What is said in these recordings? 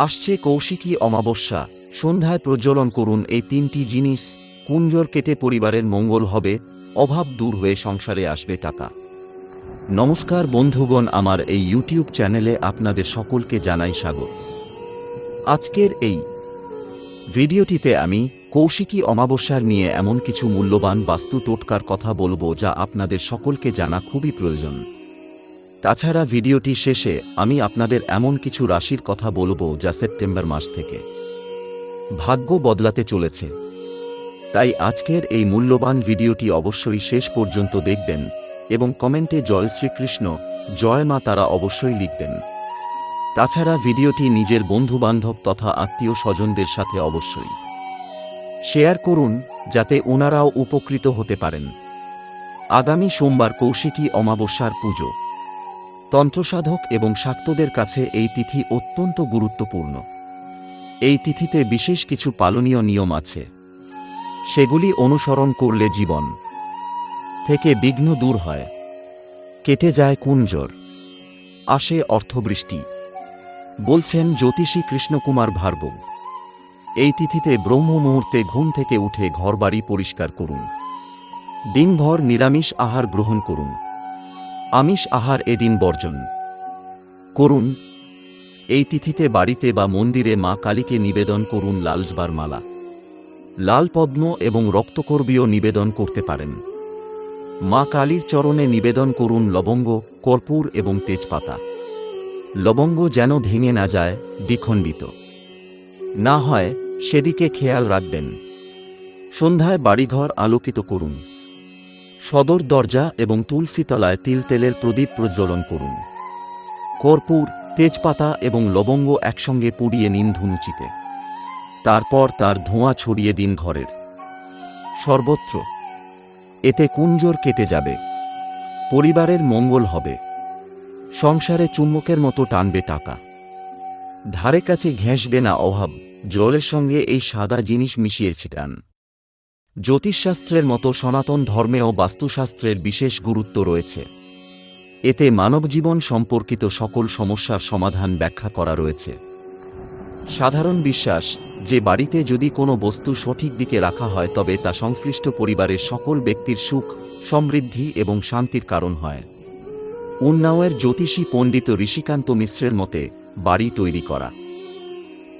আসছে কৌশিকী অমাবস্যা। সন্ধ্যায় প্রজ্বলন করুন এই তিনটি জিনিস। কুঞ্জর কেটে পরিবারের মঙ্গল হবে। অভাব দূর হয়ে সংসারে আসবে টাকা। নমস্কার বন্ধুগণ, আমার এই ইউটিউব চ্যানেলে আপনাদের সকলকে জানাই স্বাগত। আজকের এই ভিডিওটিতে আমি কৌশিকী অমাবস্যার নিয়ে এমন কিছু মূল্যবান বাস্তু টোটকার কথা বলব যা আপনাদের সকলকে জানা খুবই প্রয়োজন। তাছাড়া ভিডিওটি শেষে আমি আপনাদের এমন কিছু রাশির কথা বলব যা সেপ্টেম্বর মাস থেকে ভাগ্য বদলাতে চলেছে। তাই আজকের এই মূল্যবান ভিডিওটি অবশ্যই শেষ পর্যন্ত দেখবেন এবং কমেন্টে জয় শ্রীকৃষ্ণ, জয় মা তারা অবশ্যই লিখবেন। তাছাড়া ভিডিওটি নিজের বন্ধুবান্ধব তথা আত্মীয় স্বজনদের সাথে অবশ্যই শেয়ার করুন, যাতে ওনারাও উপকৃত হতে পারেন। আগামী সোমবার কৌশিকী অমাবস্যার পুজো। তন্ত্রসাধক এবং শাক্তদের কাছে এই তিথি অত্যন্ত গুরুত্বপূর্ণ। এই তিথিতে বিশেষ কিছু পালনীয় নিয়ম আছে। সেগুলি অনুসরণ করলে জীবন থেকে বিঘ্ন দূর হয়। কেটে যায় কুঞ্জর। আসে অর্থবৃষ্টি। বলছেন জ্যোতিষী কৃষ্ণকুমার ভার্গব, এই তিথিতে ব্রহ্ম মুহূর্তে ঘুম থেকে উঠে ঘরবাড়ি পরিষ্কার করুন। দিনভর নিরামিষ আহার গ্রহণ করুন। আমিষ আহার এদিন বর্জন। করুন, এই তিথিতে বাড়িতে বা মন্দিরে মা কালীকে নিবেদন করুন লালজবার মালা। লাল পদ্ম এবং রক্তকর্বীয় নিবেদন করতে পারেন। মা কালীর চরণে নিবেদন করুন লবঙ্গ, কর্পূর এবং তেজপাতা। লবঙ্গ যেন ভেঙে না যায়, দ্বিখণ্ডিত। না হয় সেদিকে খেয়াল রাখবেন। সন্ধ্যায় বাড়িঘর আলোকিত করুন। সদর দরজা এবং তুলসীতলায় তিল তেলের প্রদীপ প্রজ্বলন করুন। কর্পূর, তেজপাতা এবং লবঙ্গ একসঙ্গে পুড়িয়ে নিন ধুনুচিতে। তারপর তার ধোঁয়া ছড়িয়ে দিন ঘরের। সর্বত্র। এতে কুঞ্জর কেটে যাবে। পরিবারের মঙ্গল হবে। সংসারে চুম্বকের মতো টানবে টাকা। ধারে কাছে ঘেঁষবে না অভাব। জলের সঙ্গে এই সাদা জিনিস মিশিয়ে ছিটান। জ্যোতিষশাস্ত্রের মতো সনাতন ধর্মেও বাস্তুশাস্ত্রের বিশেষ গুরুত্ব রয়েছে। এতে মানবজীবন সম্পর্কিত সকল সমস্যার সমাধান ব্যাখ্যা করা রয়েছে। সাধারণ বিশ্বাস, যে বাড়িতে যদি কোনো বস্তু সঠিক দিকে রাখা হয় তবে তা সংশ্লিষ্ট পরিবারের সকল ব্যক্তির সুখ, সমৃদ্ধি এবং শান্তির কারণ হয়। উন্নাওয়ের জ্যোতিষী পণ্ডিত ঋষিকান্ত মিশ্রের মতে, বাড়ি তৈরি করা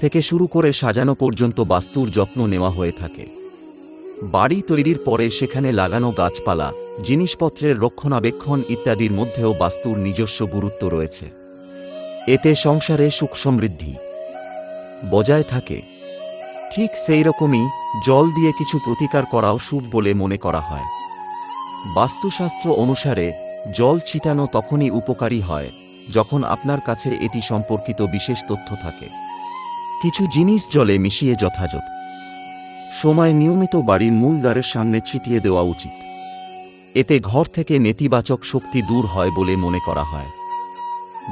থেকে শুরু করে সাজানো পর্যন্ত বাস্তুর যত্ন নেওয়া হয়ে থাকে। বাড়ি তৈরির পরে সেখানে লাগানো গাছপালা, জিনিসপত্রের রক্ষণাবেক্ষণ ইত্যাদির মধ্যেও বাস্তুর নিজস্ব গুরুত্ব রয়েছে। এতে সংসারে সুখ সমৃদ্ধি বজায় থাকে। ঠিক সেই রকমই জল দিয়ে কিছু প্রতিকার করাও শুভ বলে মনে করা হয়। বাস্তুশাস্ত্র অনুসারে জল ছিটানো তখনই উপকারী হয় যখন আপনার কাছে এটি সম্পর্কিত বিশেষ তথ্য থাকে। কিছু জিনিস জলে মিশিয়ে যথাযথ। সময় নিয়মিত বাড়ির মূল দ্বারের সামনে ছিটিয়ে দেওয়া উচিত। এতে ঘর থেকে নেতিবাচক শক্তি দূর হয় বলে মনে করা হয়।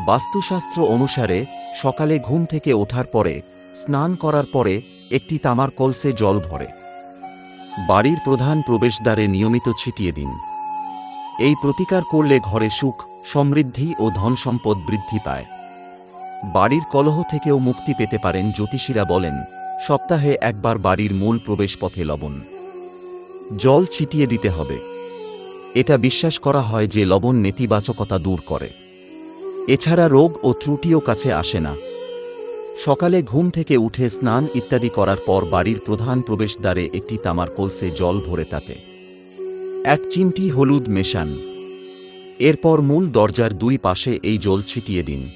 বাস্তুশাস্ত্র অনুসারে, সকালে ঘুম থেকে ওঠার পরে, স্নান করার পরে একটি তামার কলসে জল ভরে। বাড়ির প্রধান প্রবেশদ্বারে নিয়মিত ছিটিয়ে দিন। এই প্রতিকার করলে ঘরে সুখ, সমৃদ্ধি ও ধন সম্পদ বৃদ্ধি পায়। বাড়ির কলহ থেকেও মুক্তি পেতে পারেন জ্যোতিষীরা বলেন সপ্তাহে একবার বাড়ির মূল প্রবেশপথে লবণ। জল ছিটিয়ে দিতে হবে। এটা বিশ্বাস করা হয় যে লবণ নেতিবাচকতা দূর করে। এছাড়া রোগ ও ত্রুটিও কাছে আসে না। সকালে ঘুম থেকে উঠে স্নান ইত্যাদি করার পর বাড়ির প্রধান প্রবেশদ্বারে একটি তামার কলসে জল ভরে তাতে। এক চিমটি হলুদ মেশান। এরপর মূল দরজার দুই পাশে এই জল ছিটিয়ে দিন।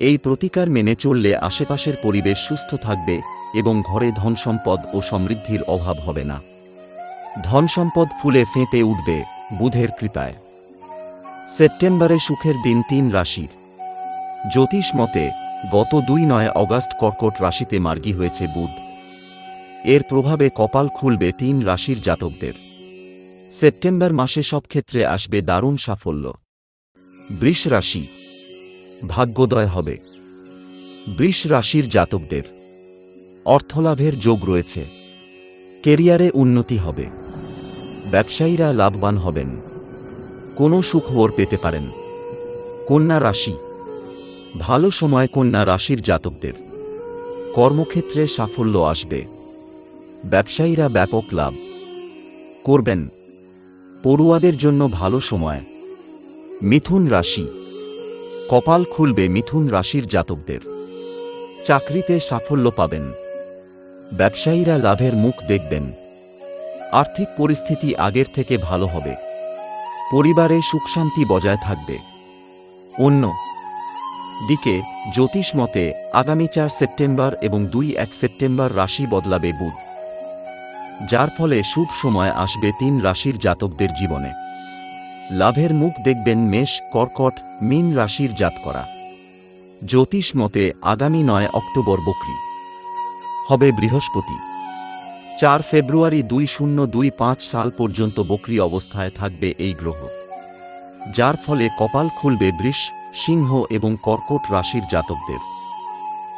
এই প্রতিকার মেনে চললে আশেপাশের পরিবেশ সুস্থ থাকবে এবং ঘরে ধনসম্পদ ও সমৃদ্ধির অভাব হবে না। ধনসম্পদ ফুলে ফেঁপে উঠবে বুধের কৃপায়। সেপ্টেম্বরে সুখের দিন তিন রাশির। জ্যোতিষ মতে, গত দুই নয় অগাস্ট কর্কট রাশিতে মার্গী হয়েছে বুধ। এর প্রভাবে কপাল খুলবে তিন রাশির জাতকদের। সেপ্টেম্বর মাসে সব ক্ষেত্রে আসবে দারুণ সাফল্য। বৃষ রাশি, ভাগ্যোদয় হবে। বৃষ রাশির জাতকদের। অর্থলাভের যোগ রয়েছে। কেরিয়ারে উন্নতি হবে। ব্যবসায়ীরা লাভবান হবেন। কোনো সুখবর পেতে পারেন। কন্যা রাশি। ভালো সময় কন্যা রাশির জাতকদের। কর্মক্ষেত্রে সাফল্য আসবে। ব্যবসায়ীরা ব্যাপক লাভ করবেন। পড়ুয়াদের জন্য ভালো সময়। মিথুন রাশি। কপাল খুলবে মিথুন রাশির জাতকদের। চাকরিতে সাফল্য পাবেন। ব্যবসায়ীরা লাভের মুখ দেখবেন। আর্থিক পরিস্থিতি আগের থেকে ভালো হবে। পরিবারে সুখশান্তি বজায় থাকবে। অন্য দিকে, জ্যোতিষ মতে, আগামী চার সেপ্টেম্বর এবং দুই এক সেপ্টেম্বর রাশি বদলাবে বুধ, যার ফলে শুভ সময় আসবে তিন রাশির জাতকদের জীবনে। লাভের মুখ দেখবেন মেষ, কর্কট, মীন রাশির জাত করা জ্যোতিষ মতে, আগামী নয় অক্টোবর বকরি। হবে বৃহস্পতি। চার ফেব্রুয়ারি দুই শূন্য দুই পাঁচ সাল পর্যন্ত বকরি অবস্থায় থাকবে এই গ্রহ। যার ফলে কপাল খুলবে বৃষ, সিংহ এবং কর্কট রাশির জাতকদের।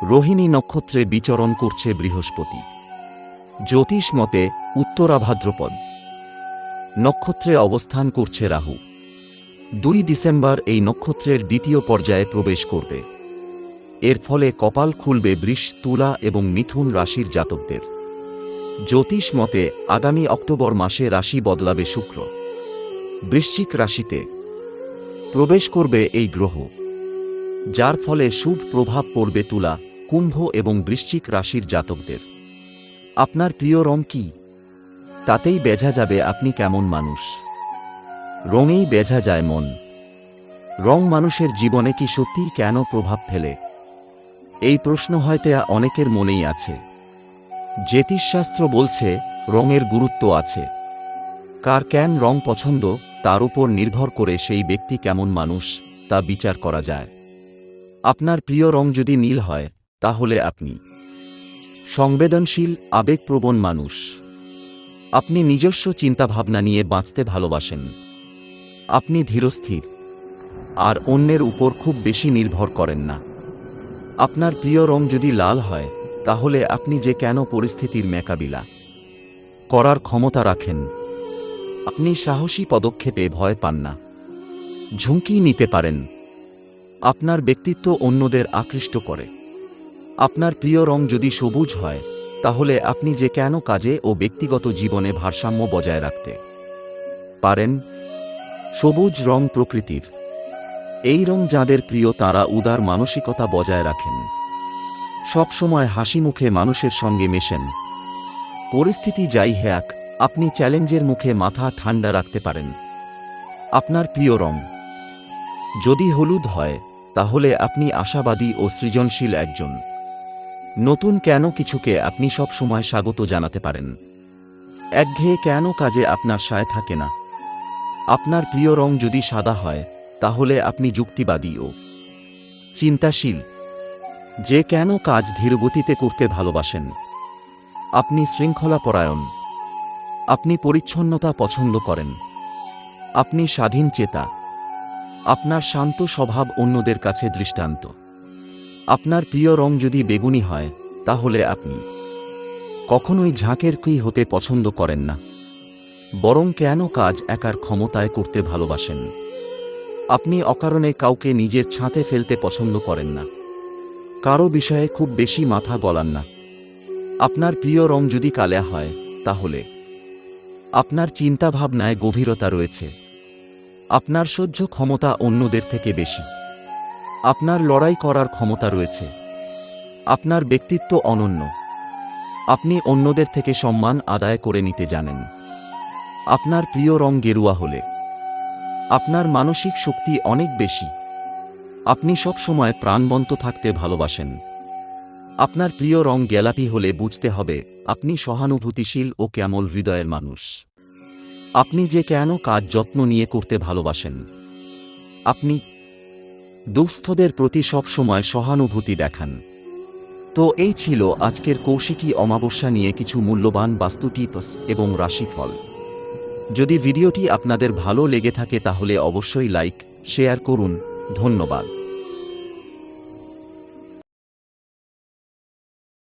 রোহিণী নক্ষত্রে বিচরণ করছে বৃহস্পতি। জ্যোতিষ মতে উত্তরা ভাদ্রপদ। নক্ষত্রে অবস্থান করছে রাহু। দুই ডিসেম্বর এই নক্ষত্রের দ্বিতীয় পর্যায়ে প্রবেশ করবে। এর ফলে কপাল খুলবে বৃষ, তুলা এবং মিথুন রাশির জাতকদের। জ্যোতিষ মতে, আগামী অক্টোবর মাসে রাশি বদলাবে শুক্র। বৃশ্চিক রাশিতে প্রবেশ করবে এই গ্রহ। যার ফলে শুভ প্রভাব পড়বে তুলা, কুম্ভ এবং বৃশ্চিক রাশির জাতকদের। আপনার প্রিয় রং কি? তাতেই বেঝা যাবে আপনি কেমন মানুষ। রঙেই বেঝা যায় মন। রং মানুষের জীবনে কি সত্যিই কেন প্রভাব ফেলে? এই প্রশ্ন হয়তো অনেকের মনেই আছে। জ্যোতিষশাস্ত্র বলছে, রঙের গুরুত্ব আছে। কার কেন রং পছন্দ, তার উপর নির্ভর করে সেই ব্যক্তি কেমন মানুষ, তা বিচার করা যায়। আপনার প্রিয় রং যদি নীল হয়, তাহলে আপনি সংবেদনশীল, আবেগপ্রবণ মানুষ। আপনি নিজস্ব চিন্তাভাবনা নিয়ে বাঁচতে ভালোবাসেন। আপনি ধীরস্থির, আর অন্যের উপর খুব বেশি নির্ভর করেন না। আপনার প্রিয় রং যদি লাল হয়, তাহলে আপনি যে কেন পরিস্থিতির মোকাবিলা? করার ক্ষমতা রাখেন। আপনি সাহসী পদক্ষেপে ভয় পান না। ঝুঁকি নিতে পারেন। আপনার ব্যক্তিত্ব অন্যদের আকৃষ্ট করে। আপনার প্রিয় রং যদি সবুজ হয়, তাহলে আপনি যে কেন কাজে ও ব্যক্তিগত জীবনে ভারসাম্য বজায় রাখতে পারেন? সবুজ রং প্রকৃতির। এই রং যাদের প্রিয় তারা উদার মানসিকতা বজায় রাখেন। সবসময় হাসি মুখে মানুষের সঙ্গে মেশেন। পরিস্থিতি যাই হ্যাক, আপনি চ্যালেঞ্জের মুখে মাথা ঠান্ডা রাখতে পারেন। আপনার প্রিয় রং। যদি হলুদ হয়, তাহলে আপনি আশাবাদী ও সৃজনশীল একজন। নতুন কেন কিছুকে আপনি সব সময় স্বাগত জানাতে পারেন। একঘেয়ে কেন কাজে আপনার সায় থাকে না? আপনার প্রিয় রং যদি সাদা হয় তাহলে আপনি যুক্তিবাদী ও চিন্তাশীল। যে কেন কাজ ধীরগতিতে করতে ভালোবাসেন? আপনি শৃঙ্খলাপরায়ণ। আপনি পরিচ্ছন্নতা পছন্দ করেন। আপনি স্বাধীন চেতা। আপনার শান্ত স্বভাব অন্যদের কাছে দৃষ্টান্ত। আপনার প্রিয় রং যদি বেগুনি হয়, তাহলে আপনি কখনোই ঝাঁকের কি হতে পছন্দ করেন না। বরং কেন কাজ একার ক্ষমতায় করতে ভালোবাসেন? আপনি অকারণে কাউকে নিজের ছাঁতে ফেলতে পছন্দ করেন না। কারও বিষয়ে খুব বেশি মাথা গলান না। আপনার প্রিয় রং যদি কালা হয়, তাহলে। আপনার চিন্তাভাবনায় গভীরতা রয়েছে। আপনার সহ্য ক্ষমতা অন্যদের থেকে বেশি। আপনার লড়াই করার ক্ষমতা রয়েছে। আপনার ব্যক্তিত্ব অনন্য। আপনি অন্যদের থেকে সম্মান আদায় করে নিতে জানেন। আপনার প্রিয় রং গেরুয়া হলে। আপনার মানসিক শক্তি অনেক বেশি। আপনি সব সময় প্রাণবন্ত থাকতে ভালোবাসেন। আপনার প্রিয় রং গেলাপি হলে বুঝতে হবে, আপনি সহানুভূতিশীল ও ক্যামল হৃদয়ের মানুষ। আপনি যে কেন কাজ যত্ন নিয়ে করতে ভালোবাসেন। আপনি দুস্থদের প্রতি সব সময় সহানুভূতি দেখান। তো এই ছিল আজকের কৌশিকী অমাবস্যা নিয়ে কিছু মূল্যবান বাস্তু টিপস এবং রাশিফল। যদি ভিডিওটি আপনাদের ভালো লেগে থাকে তাহলে অবশ্যই লাইক শেয়ার করুন। ধন্যবাদ।